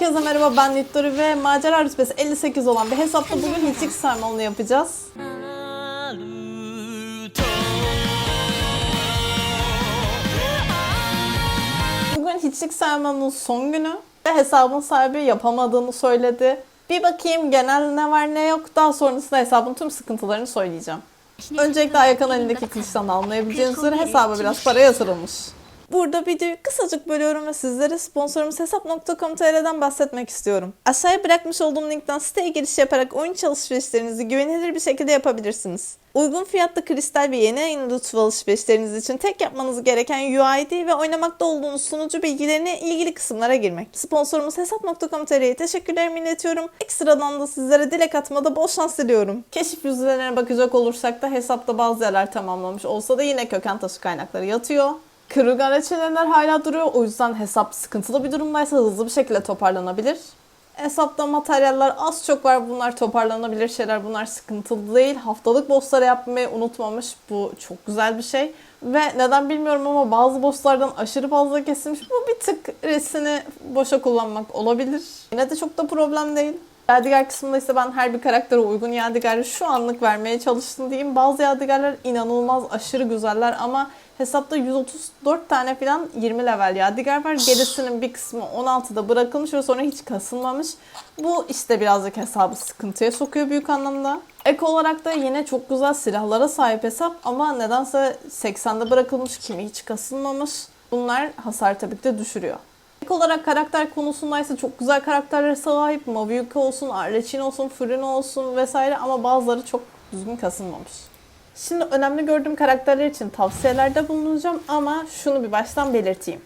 Herkese merhaba ben Nittori ve macera rütbesi 58 olan bir hesapta bugün hiçlik sarmalını yapacağız. Bugün hiçlik sarmalının son günü ve hesabın sahibi yapamadığını söyledi. Bir bakayım genel ne var ne yok daha sonrasında hesabın tüm sıkıntılarını söyleyeceğim. Öncelikle Ayakan elindeki kılıçtan anlayabileceğiniz üzere hesaba biraz para yatırılmış. Burada videoyu kısacık bölüyorum ve sizlere sponsorumuz hesap.com.tr'den bahsetmek istiyorum. Aşağıya bırakmış olduğum linkten siteye giriş yaparak oyun alışverişlerinizi güvenilir bir şekilde yapabilirsiniz. Uygun fiyatlı kristal ve yeni ayın lütfu alışverişleriniz için tek yapmanız gereken UID ve oynamakta olduğunuz sunucu bilgilerini ilgili kısımlara girmek. Sponsorumuz hesap.com.tr'ye teşekkürlerimi iletiyorum. Ekstradan da sizlere dilek atmada bol şans diliyorum. Keşif yüzlerine bakacak olursak da hesapta bazı yerler tamamlamış olsa da yine köken taşı kaynakları yatıyor. Kırılgan reçeneler hala duruyor. O yüzden hesap sıkıntılı bir durumdaysa hızlı bir şekilde toparlanabilir. Hesapta materyaller az çok var. Bunlar toparlanabilir şeyler. Bunlar sıkıntılı değil. Haftalık bossları yapmayı unutmamış. Bu çok güzel bir şey. Ve neden bilmiyorum ama bazı bosslardan aşırı fazla kesilmiş. Bu bir tık resini boşa kullanmak olabilir. Yine de çok da problem değil. Yadigar kısmında ise ben her bir karaktere uygun yadigarı şu anlık vermeye çalıştım diyeyim. Bazı yadigarlar inanılmaz aşırı güzeller ama hesapta 134 tane falan 20 level yadigar var. Gerisinin bir kısmı 16'da bırakılmış ve sonra hiç kasılmamış. Bu işte birazcık hesabı sıkıntıya sokuyor büyük anlamda. Ek olarak da yine çok güzel silahlara sahip hesap ama nedense 80'de bırakılmış kimi hiç kasılmamış. Bunlar hasar tabii ki de düşürüyor. İlk olarak karakter konusundaysa çok güzel karakterlere sahip. Maviuka olsun, Arlechin olsun, Furina olsun vesaire ama bazıları çok düzgün kasılmamış. Şimdi önemli gördüğüm karakterler için tavsiyelerde bulunacağım ama şunu bir baştan belirteyim.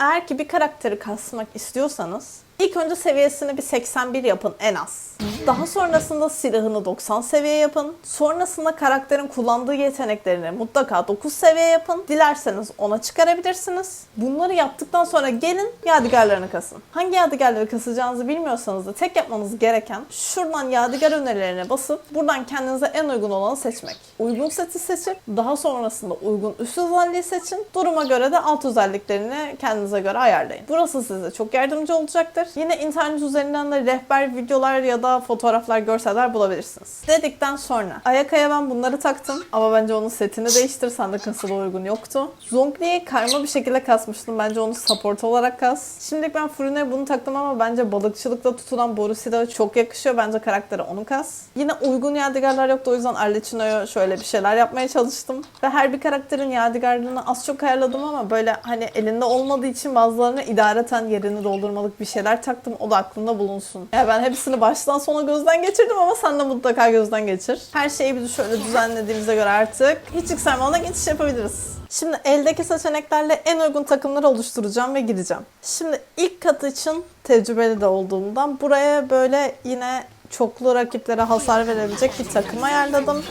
Eğer ki bir karakteri kasmak istiyorsanız ilk önce seviyesini bir 81 yapın en az. Daha sonrasında silahını 90 seviye yapın. Sonrasında karakterin kullandığı yeteneklerini mutlaka 9 seviye yapın. Dilerseniz ona çıkarabilirsiniz. Bunları yaptıktan sonra gelin yadigarlarını kasın. Hangi yadigarları kasacağınızı bilmiyorsanız da tek yapmanız gereken şuradan yadigar önerilerine basıp buradan kendinize en uygun olanı seçmek. Uygun seti seçip daha sonrasında uygun üst özelliği seçin. Duruma göre de alt özelliklerini kendinize göre ayarlayın. Burası size çok yardımcı olacaktır. Yine internet üzerinden de rehber videolar ya da fotoğraflar, görseller bulabilirsiniz. Dedikten sonra Ayaka'ya ben bunları taktım ama bence onun setini değiştir. Sende kasıla uygun yoktu. Zhongli'yi karma bir şekilde kasmıştım. Bence onu support olarak kas. Şimdilik ben Furune'ye bunu taktım ama bence balıkçılıkta tutulan boru silahı çok yakışıyor. Bence karaktere onu kas. Yine uygun yadigarlar yoktu. O yüzden Arlecchino'ya şöyle bir şeyler yapmaya çalıştım. Ve her bir karakterin yadigarlığını az çok ayarladım ama böyle hani elinde olmadığı için bazılarına idareten yerini doldurmalık bir şeyler taktım. O da aklında bulunsun. Yani ben hepsini baştan sona gözden geçirdim ama sen de mutlaka gözden geçir. Her şeyi bir şöyle düzenlediğimize göre artık hiç yükselmana geçiş yapabiliriz. Şimdi eldeki seçeneklerle en uygun takımları oluşturacağım ve gideceğim. Şimdi ilk kat için tecrübeli de olduğumdan buraya böyle yine çoklu rakiplere hasar verebilecek bir takım ayarladım.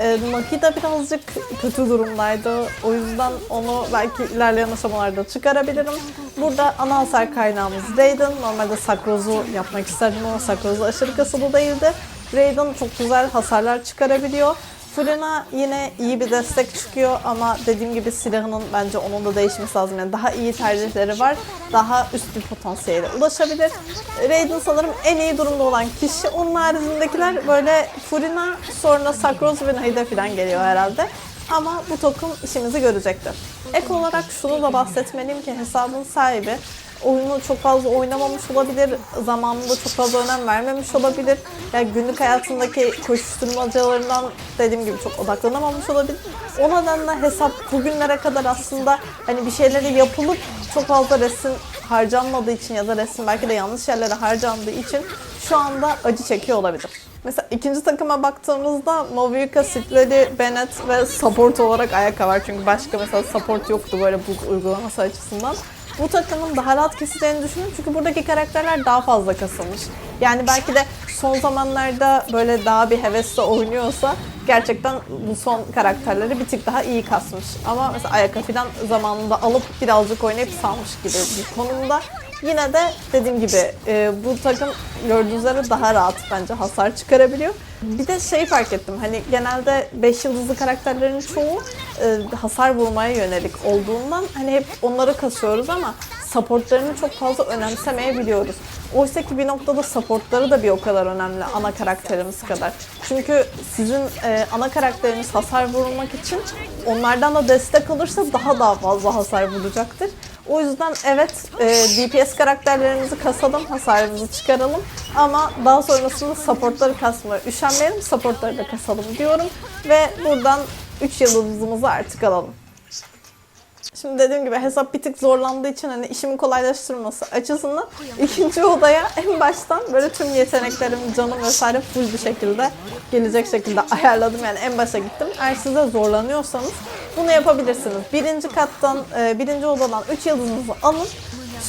E, Mahida birazcık kötü durumdaydı. O yüzden onu belki ilerleyen aşamalarda çıkarabilirim. Burada ana hasar kaynağımız Raiden. Normalde Sakroz'u yapmak isterdim ama Sakroz'u aşırı kasılı değildi. Raiden çok güzel hasarlar çıkarabiliyor. Fırına yine iyi bir destek çıkıyor ama dediğim gibi silahının bence onun da değişmesi lazım. Yani daha iyi tercihleri var. Daha üst bir potansiyele ulaşabilir. Raiden sanırım en iyi durumda olan kişi. Onun haricindekiler böyle Furina sonra Sakroz ve Nahida falan geliyor herhalde. Ama bu takım işimizi görecektir. Ek olarak şunu da bahsetmeliyim ki hesabın sahibi oyunu çok fazla oynamamış olabilir, zamanında çok fazla önem vermemiş olabilir. Yani günlük hayatındaki koşuşturmacalarından dediğim gibi çok odaklanamamış olabilir. O nedenle hesap bugünlere kadar aslında hani bir şeyleri yapılıp çok fazla resim harcanmadığı için ya da resim belki de yanlış yerlere harcandığı için şu anda acı çekiyor olabilir. Mesela ikinci takıma baktığımızda Moviuka, Sitleli, Bennett ve support olarak Ayaka var. Çünkü başka mesela support yoktu böyle bu uygulaması açısından bu takımın daha rahat keseceğini düşünüyorum. Çünkü buradaki karakterler daha fazla kasılmış. Yani belki de son zamanlarda böyle daha bir hevesle oynuyorsa gerçekten bu son karakterleri bir tık daha iyi kasmış. Ama mesela Ayaka falan zamanında alıp birazcık oynayıp salmış gibi bir konumda. Yine de dediğim gibi e, bu takım gördüğünüz daha rahat bence hasar çıkarabiliyor. Bir de şey fark ettim hani genelde 5 yıldızlı karakterlerin çoğu e, hasar vurmaya yönelik olduğundan hani hep onları kasıyoruz ama supportlarını çok fazla önemsemeyebiliyoruz. Oysa ki bir noktada supportları da bir o kadar önemli ana karakterimiz kadar. Çünkü sizin e, ana karakteriniz hasar vurmak için onlardan da destek alırsa daha daha fazla hasar vuracaktır. O yüzden evet e, DPS karakterlerimizi kasalım, hasarımızı çıkaralım ama daha sonrasında supportları kasmaya üşenmeyelim, supportları da kasalım diyorum ve buradan 3 yıldızımızı artık alalım. Şimdi dediğim gibi hesap bir tık zorlandığı için hani işimi kolaylaştırması açısından ikinci odaya en baştan böyle tüm yeteneklerim, canım vesaire full bir şekilde gelecek şekilde ayarladım. Yani en başa gittim. Eğer siz de zorlanıyorsanız bunu yapabilirsiniz. Birinci kattan, e, birinci odadan 3 yıldızınızı alın.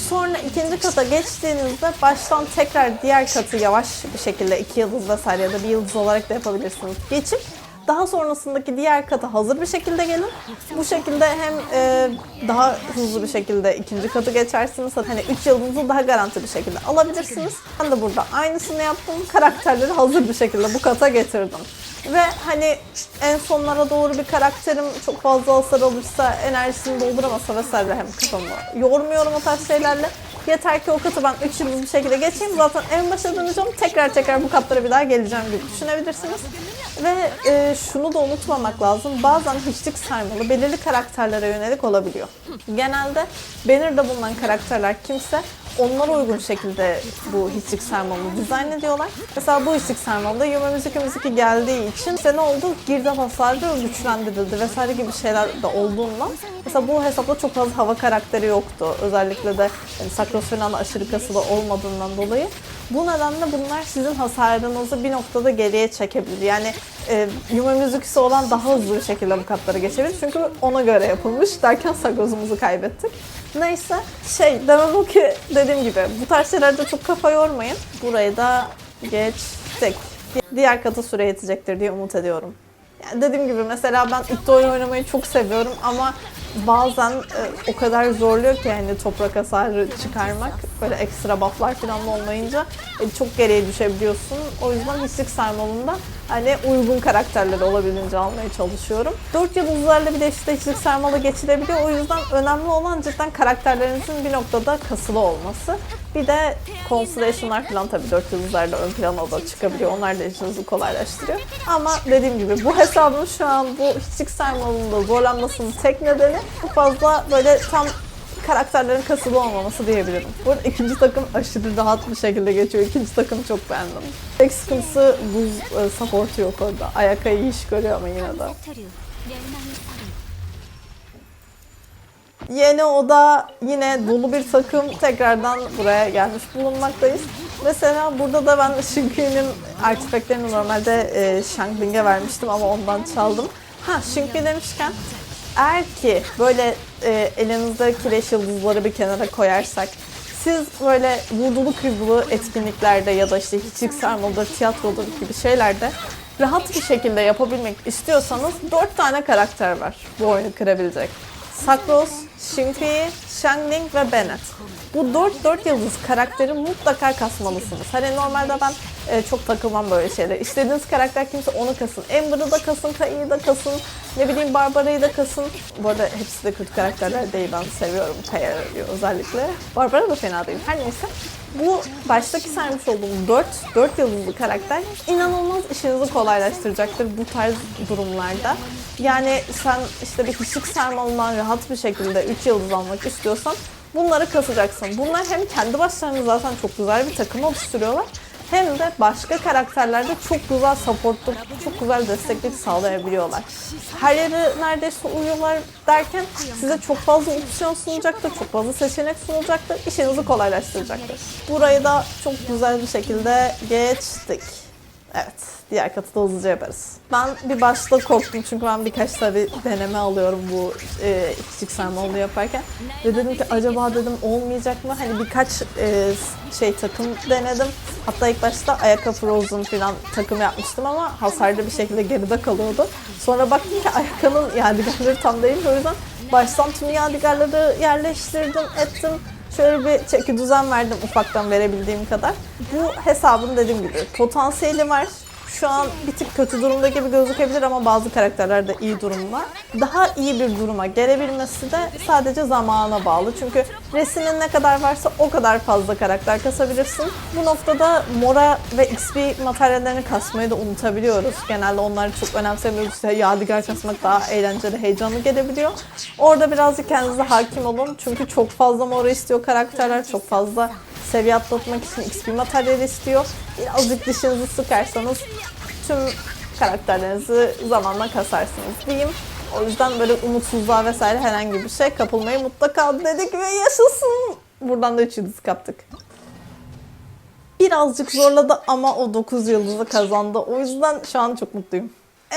Sonra ikinci kata geçtiğinizde baştan tekrar diğer katı yavaş bir şekilde iki yıldız vesaire ya da bir yıldız olarak da yapabilirsiniz. Geçip daha sonrasındaki diğer kata hazır bir şekilde gelin. Bu şekilde hem e, daha hızlı bir şekilde ikinci katı geçersiniz. Hani 3 yıldızı daha garanti bir şekilde alabilirsiniz. Ben de burada aynısını yaptım. Karakterleri hazır bir şekilde bu kata getirdim. Ve hani en sonlara doğru bir karakterim çok fazla hasar alırsa, enerjisini dolduramasa vesaire hem kafamı yormuyorum o tarz şeylerle. Yeter ki o katı ben 3 yıldız bir şekilde geçeyim. Zaten en başa döneceğim. Tekrar tekrar bu katlara bir daha geleceğim gibi düşünebilirsiniz. Ve e, şunu da unutmamak lazım. Bazen hiçlik saymalı belirli karakterlere yönelik olabiliyor. Genelde banner'da bulunan karakterler kimse onlara uygun şekilde bu hiçlik sarmalını dizayn ediyorlar. Mesela bu hiçlik sarmalında Yuma Müzik Müzik geldiği için işte ne oldu? Girdap hasarı güçlendirildi vesaire gibi şeyler de olduğundan mesela bu hesapta çok fazla hava karakteri yoktu. Özellikle de yani Sakros falan aşırı kasılı olmadığından dolayı. Bu nedenle bunlar sizin hasarınızı bir noktada geriye çekebilir. Yani e, Yuma müzikisi olan daha hızlı bir şekilde bu katlara geçebilir. Çünkü ona göre yapılmış derken Sagros'umuzu kaybettik. Neyse şey demem o ki dediğim gibi bu tarz şeylerde çok kafa yormayın. Burayı da geçtik. Diğer katı süre yetecektir diye umut ediyorum. Yani dediğim gibi mesela ben ilk oyun oynamayı çok seviyorum ama bazen e, o kadar zorluyor ki hani toprak hasarı çıkarmak böyle ekstra bufflar falan da olmayınca e, çok geriye düşebiliyorsun. O yüzden hiçlik sarmalında hani uygun karakterleri olabildiğince almaya çalışıyorum. 4 yıldızlarla bir de işte hiçlik sarmalı geçilebiliyor. O yüzden önemli olan cidden karakterlerinizin bir noktada kasılı olması. Bir de constellation'lar falan tabii 4 yıldızlarla ön plana da çıkabiliyor. Onlar da işinizi kolaylaştırıyor. Ama dediğim gibi bu hesabın şu an bu hiçlik sarmalında zorlanmasının tek nedeni bu fazla böyle tam karakterlerin kasılı olmaması diyebilirim. Bu arada ikinci takım aşırı rahat bir şekilde geçiyor. İkinci takım çok beğendim. Tek sıkıntısı buz e, supportu yok orada. Ayakayı iyi iş görüyor ama yine de. Yeni oda yine dolu bir takım tekrardan buraya gelmiş bulunmaktayız. Mesela burada da ben Shinki'nin artifactlerini normalde e, Shankling'e vermiştim ama ondan çaldım. Ha Shinki demişken eğer ki böyle e, elinizde kireç yıldızları bir kenara koyarsak siz böyle vurdulu kırdılı etkinliklerde ya da işte hiçlik sarmalıdır, tiyatrodur gibi şeylerde rahat bir şekilde yapabilmek istiyorsanız 4 tane karakter var bu oyunu kırabilecek. Sakros, Shinpei, Shangling ve Bennett. Bu 4 4 yıldız karakteri mutlaka kasmalısınız. Hani normalde ben e, çok takılmam böyle şeyler. İstediğiniz karakter kimse onu kasın. Amber'ı da kasın, Kai'yi da kasın, ne bileyim Barbara'yı da kasın. Bu arada hepsi de kötü karakterler değil. Ben seviyorum Kai'yi özellikle. Barbara da fena değil. Her neyse. Bu baştaki saymış olduğum 4, 4 yıldızlı karakter inanılmaz işinizi kolaylaştıracaktır bu tarz durumlarda. Yani sen işte bir hiçlik sarmalından rahat bir şekilde 3 yıldız almak istiyorsan bunları kasacaksın. Bunlar hem kendi başlarına zaten çok güzel bir takım oluşturuyorlar hem de başka karakterlerde çok güzel supportluk, çok güzel desteklik sağlayabiliyorlar. Her yere neredeyse uyuyorlar derken size çok fazla opsiyon sunacaktır, çok fazla seçenek sunacaktır, işinizi kolaylaştıracaktır. Burayı da çok güzel bir şekilde geçtik. Evet, diğer katı da hızlıca yaparız. Ben bir başta korktum çünkü ben birkaç tabi deneme alıyorum bu e, küçük sarmalı yaparken. Ve dedim ki acaba dedim olmayacak mı? Hani birkaç e, şey takım denedim. Hatta ilk başta Ayaka Frozen falan takım yapmıştım ama hasarlı bir şekilde geride kalıyordu. Sonra baktım ki Ayaka'nın yadigarları tam değil. O yüzden baştan tüm yadigarları yerleştirdim, ettim. Şöyle bir çeki düzen verdim ufaktan verebildiğim kadar. Bu hesabın dediğim gibi potansiyeli var. Şu an bir tık kötü durumda gibi gözükebilir ama bazı karakterler de iyi durumda. Daha iyi bir duruma gelebilmesi de sadece zamana bağlı. Çünkü resmin ne kadar varsa o kadar fazla karakter kasabilirsin. Bu noktada mora ve XP materyallerini kasmayı da unutabiliyoruz. Genelde onları çok önemsemiyoruz. İşte yadigar kasmak daha eğlenceli, heyecanlı gelebiliyor. Orada birazcık kendinize hakim olun. Çünkü çok fazla mora istiyor karakterler. Çok fazla seviye atlatmak için XP materyali istiyor. Birazcık dişinizi sıkarsanız tüm karakterlerinizi zamanla kasarsınız diyeyim. O yüzden böyle umutsuzluğa vesaire herhangi bir şey kapılmayı mutlaka dedik ve yaşasın. Buradan da 3 yıldız kaptık. Birazcık zorladı ama o 9 yıldızı kazandı. O yüzden şu an çok mutluyum.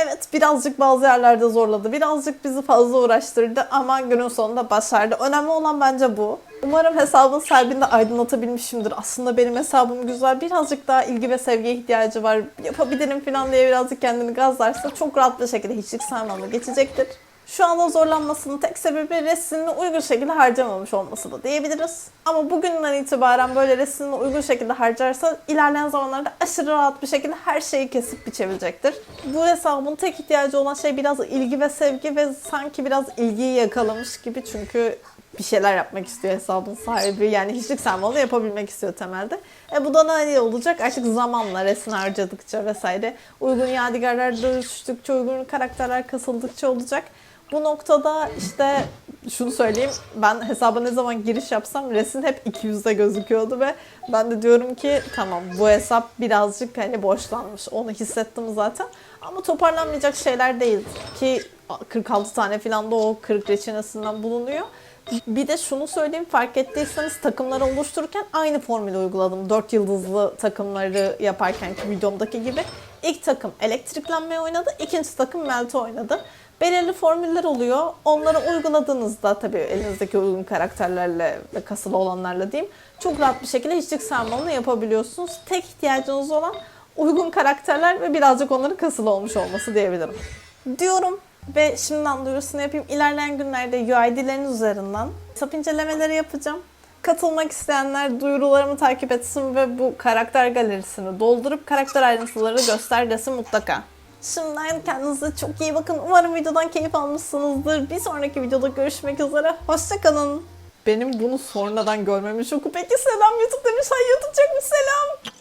Evet birazcık bazı yerlerde zorladı. Birazcık bizi fazla uğraştırdı ama günün sonunda başardı. Önemli olan bence bu. Umarım hesabın sahibini de aydınlatabilmişimdir. Aslında benim hesabım güzel. Birazcık daha ilgi ve sevgiye ihtiyacı var. Yapabilirim falan diye birazcık kendini gazlarsa çok rahat bir şekilde hiçlik saymanla geçecektir. Şu anda zorlanmasının tek sebebi resmini uygun şekilde harcamamış olması da diyebiliriz. Ama bugünden itibaren böyle resmini uygun şekilde harcarsa ilerleyen zamanlarda aşırı rahat bir şekilde her şeyi kesip biçebilecektir. Bu hesabın tek ihtiyacı olan şey biraz ilgi ve sevgi ve sanki biraz ilgiyi yakalamış gibi çünkü bir şeyler yapmak istiyor hesabın sahibi. Yani hiçlik saymalı yapabilmek istiyor temelde. E bu da ne olacak? Artık zamanla resim harcadıkça vesaire uygun yadigarlar dönüştükçe, uygun karakterler kasıldıkça olacak. Bu noktada işte şunu söyleyeyim. Ben hesaba ne zaman giriş yapsam resim hep 200'de gözüküyordu ve ben de diyorum ki tamam bu hesap birazcık hani boşlanmış. Onu hissettim zaten. Ama toparlanmayacak şeyler değil ki 46 tane falan da o 40 reçinesinden bulunuyor. Bir de şunu söyleyeyim fark ettiyseniz takımları oluştururken aynı formülü uyguladım. 4 yıldızlı takımları yaparkenki videomdaki gibi. İlk takım elektriklenmeye oynadı, ikinci takım melte oynadı. Belirli formüller oluyor. Onları uyguladığınızda tabii elinizdeki uygun karakterlerle ve kasılı olanlarla diyeyim çok rahat bir şekilde hiçlik sarmalını yapabiliyorsunuz. Tek ihtiyacınız olan uygun karakterler ve birazcık onların kasılı olmuş olması diyebilirim. Diyorum ve şimdiden duyurusunu yapayım. İlerleyen günlerde UID'lerin üzerinden hesap incelemeleri yapacağım. Katılmak isteyenler duyurularımı takip etsin ve bu karakter galerisini doldurup karakter ayrıntıları göster desin mutlaka. Şimdiden kendinize çok iyi bakın. Umarım videodan keyif almışsınızdır. Bir sonraki videoda görüşmek üzere. Hoşçakalın. Benim bunu sonradan görmemin şoku. Peki selam YouTube demiş. Hay YouTube çok bir selam.